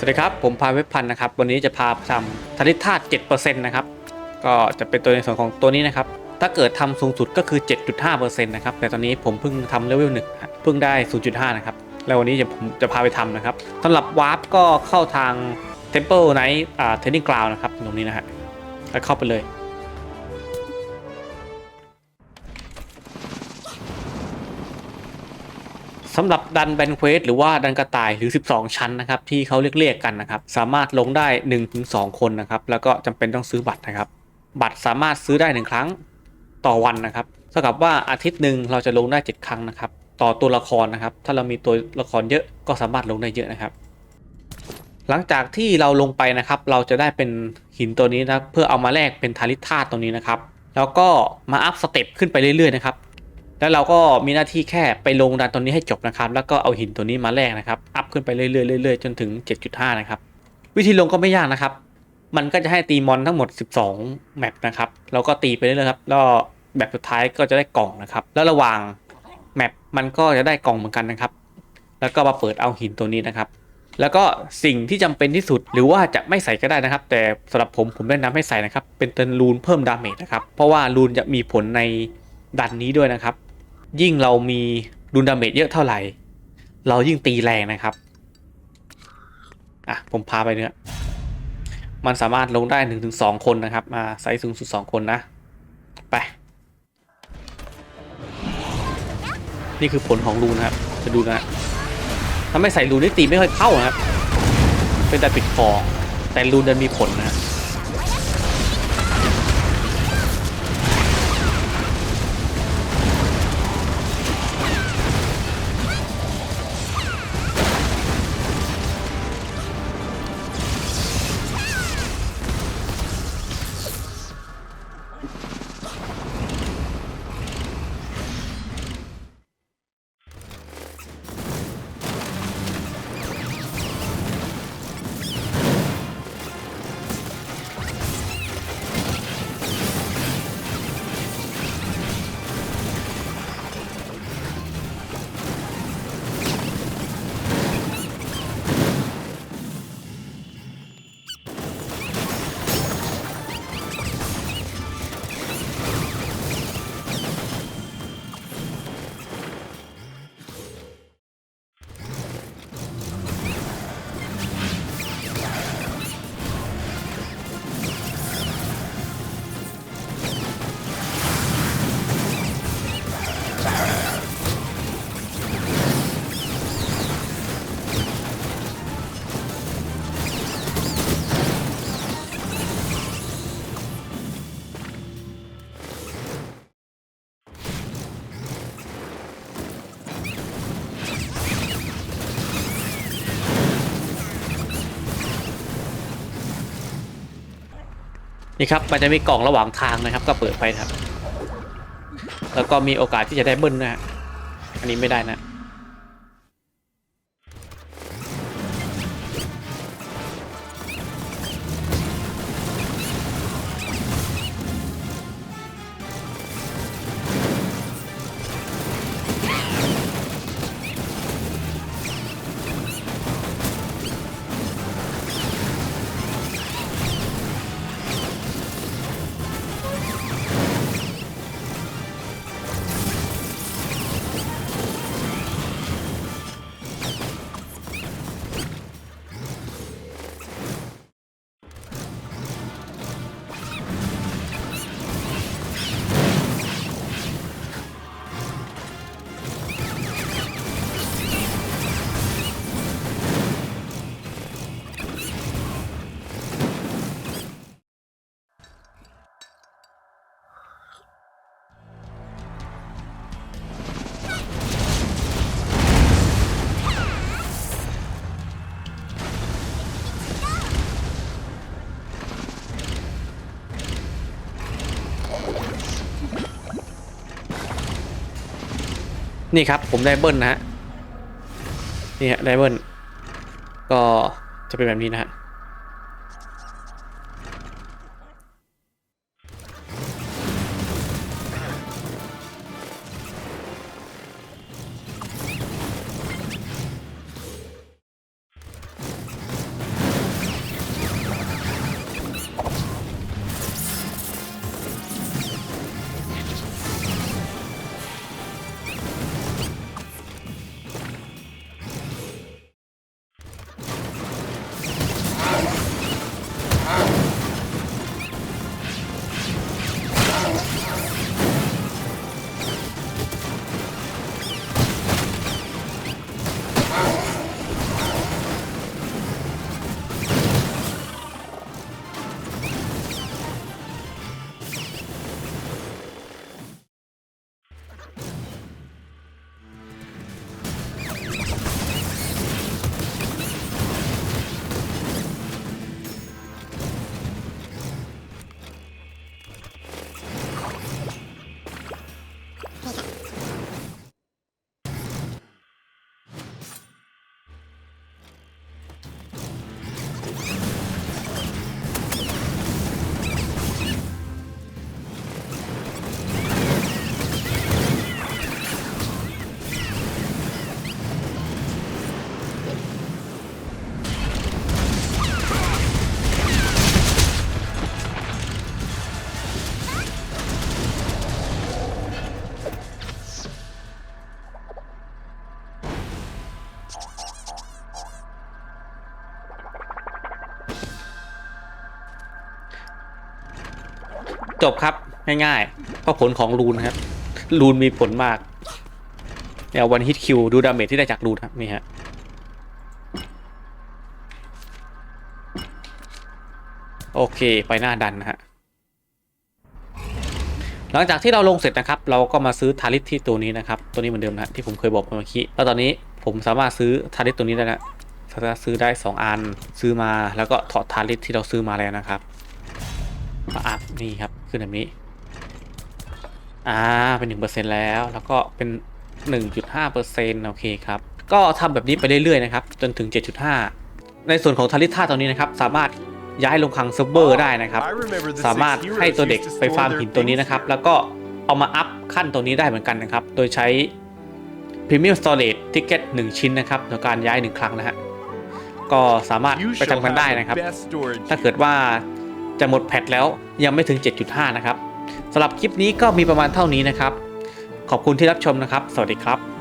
สวัสดีครับ ผมพาเว็บพันนะครับ วันนี้จะพาทำธนิธาตุ7%นะครับ ก็จะเป็นตัวในส่วนของตัวนี้นะครับ ถ้าเกิดทำสูงสุดก็คือ 7.5%นะครับ แต่ตอนนี้ผมเพิ่งทำเลเวลหนึ่งเพิ่งได้ 0.5 นะครับ แล้ววันนี้จะผมจะพาไปทำนะครับสำหรับวาร์ปก็เข้าทาง Temple Night อ่า Training Ground นะครับ ตรงนี้นะฮะแล้วเข้าไปเลย สำหรับดันแบนเควสหรือว่าดันกระต่ายหรือ 12 ชั้นนะครับที่เขาเรียกๆกันนะครับสามารถลงได้ 1-2 คนนะครับแล้วก็จำเป็นต้องซื้อบัตรนะครับ บัตรสามารถซื้อได้ 1 ครั้งต่อวันนะครับเท่ากับว่าอาทิตย์หนึ่งเราจะลงได้ 7 ครั้งนะครับต่อตัวละครนะครับ ถ้าเรามีตัวละครเยอะก็สามารถลงได้เยอะนะครับ หลังจากที่เราลงไปนะครับ เราจะได้เป็นหินตัวนี้นะเพื่อเอามาแลกเป็นทาริธาตุตรงนี้นะครับ แล้วก็มาอัพสเต็ปขึ้นไปเรื่อยๆนะครับ แล้วเราก็มีหน้าที่แค่ไปลงดันตัวนี้ให้จบนะครับ แล้วก็เอาหินตัวนี้มาแลกนะครับอัพขึ้นไปเรื่อยๆเรื่อยๆจนถึง 7.5 นะครับ วิธีลงก็ไม่ยากนะครับ มันก็จะให้ตีมอนทั้งหมด 12 แมปนะครับเราก็ตีไปเรื่อยๆครับแล้วแบบสุดท้ายก็จะได้กล่องนะครับ แล้วระหว่างแมปมันก็จะได้กล่องเหมือนกันนะครับ แล้วก็มาเปิดเอาหินตัวนี้นะครับ แล้วก็สิ่งที่จำเป็นที่สุดหรือว่าจะไม่ใส่ก็ได้นะครับ แต่สำหรับผมผมแนะนำให้ใส่นะครับ เป็นเตินรูนเพิ่มดาเมจนะครับ เพราะว่ารูนจะมีผลในดันนี้ด้วยนะครับ ยิ่งเรามีรูนดาเมจเยอะเท่าไหร่ เรายิ่งตีแรงนะครับ อะ ผมพาไปเนี่ยมันสามารถลงได้1นถึงสองคนนะครับ มาไซส์สูงสุด2คนนะ ไป นี่คือผลของรูนะครับ จะดูนะถ้าไม่ใส่รูนนี่ตีไม่ค่อยเข้านะครับ เป็นแต่ปิดคอ แต่รูนดันมีผลนะครับ นี่ครับมันจะมีกล่องระหว่างทางนะครับ ก็เปิดไปครับ แล้วก็มีโอกาสที่จะได้เบิ้ลนะฮะอันนี้ไม่ได้นะ นี่ครับผมได้เบิลนะฮะนี่ฮะได้เบิลก็จะเป็นแบบนี้นะฮะ จบครับ ง่ายๆเพราะผลของรูนครับ รูนมีผลมากเนี่ยวันฮิตคิวดูดาเมจที่ได้จากรูนครับนี่ฮะโอเคไปหน้าดันนะฮะหลังจากที่เราลงเสร็จนะครับ เราก็มาซื้อทาริสที่ตัวนี้นะครับ ตัวนี้เหมือนเดิมนะที่ผมเคยบอกเมื่อกี้แล้วตอนนี้ผมสามารถซื้อทาริสตัวนี้ได้แล้วสามารถซื้อได้ 2 อันซื้อมาแล้วก็ถอดทาริสที่เราซื้อมาแล้วนะครับมาอัพนี่ครับ ขึ้นแบบนี้ อ่า เป็น1%แล้ว แล้วก็เป็น 1.5%โอเคครับ ก็ทำแบบนี้ไปเรื่อยๆนะครับ จนถึง 7.5 ในส่วนของทาริท่าตอนนี้นะครับ สามารถย้ายลงคลังเซิร์ฟเวอร์ได้นะครับ สามารถให้ตัวเด็กไปฟาร์มหินตัวนี้นะครับ แล้วก็เอามาอัพขั้นตัวนี้ได้เหมือนกันนะครับ โดยใช้ Premium Storage Ticket 1 ชิ้นนะครับในการย้าย 1 ครั้งนะฮะ ก็สามารถไปทำกันได้นะครับ ถ้าเกิดว่า จะหมดแพทแล้วยังไม่ถึง 7.5 นะครับสำหรับคลิปนี้ก็มีประมาณเท่านี้นะครับ ขอบคุณที่รับชมนะครับ สวัสดีครับ